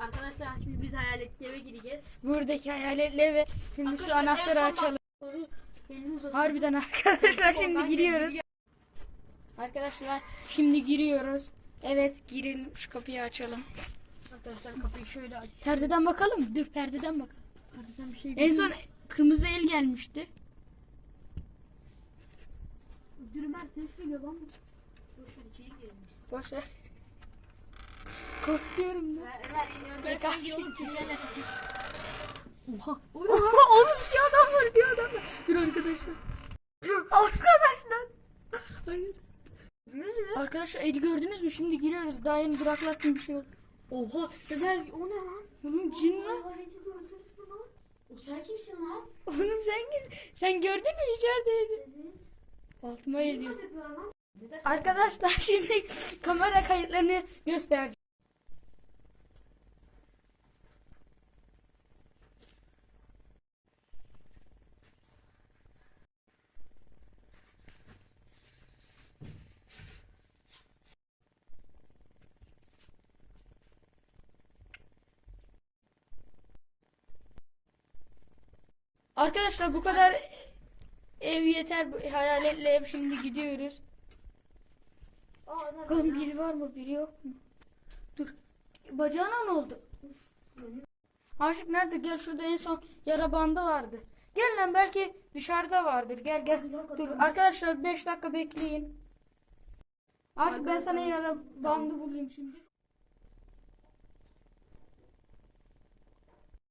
Arkadaşlar şimdi biz hayaletli eve gireceğiz. Buradaki hayaletli ve şimdi şu Arkadaşlar, en anahtarı son açalım. Elini. Harbiden arkadaşlar şimdi giriyoruz. Arkadaşlar şimdi giriyoruz. Evet girelim şu kapıyı açalım. Arkadaşlar kapıyı şöyle aç. Perdeden bakalım. Dur perdeden bakalım. Perdeden bir şey En son kırmızı el gelmişti. Dürümer ses geliyor lan. Boşver içeri girelim biz. Boş ver. Korkuyorum da. Ömer, Ömer, Ömer, Kaç sen diyor oğlum, şey kimlerle takıl- Oha. Oğlum siyah adam var siyah adam var. Dur arkadaşlar. Arkadaşlar. Gördünüz mü? Arkadaşlar eli gördünüz mü? Şimdi giriyoruz. Daha yeni duraklattım bir şey oldu. Oha Ömer o ne lan? Oğlum cin lan. O sen kimsin lan? Oğlum sen gir. Sen gördün mü içerideydi. Altıma ediyor. Arkadaşlar şimdi kamera kayıtlarını göstereceğim. Arkadaşlar bu kadar ev yeter. Bu Hayaletli ev şimdi gidiyoruz. Bakalım biri var mı biri yok mu? Dur. Bacağına ne oldu? Aşık nerede? Gel şurada en son yara bandı vardı. Gel lan belki dışarıda vardır. Gel gel. Dur arkadaşlar 5 dakika bekleyin. Aşık ben sana yara bandı bulayım şimdi.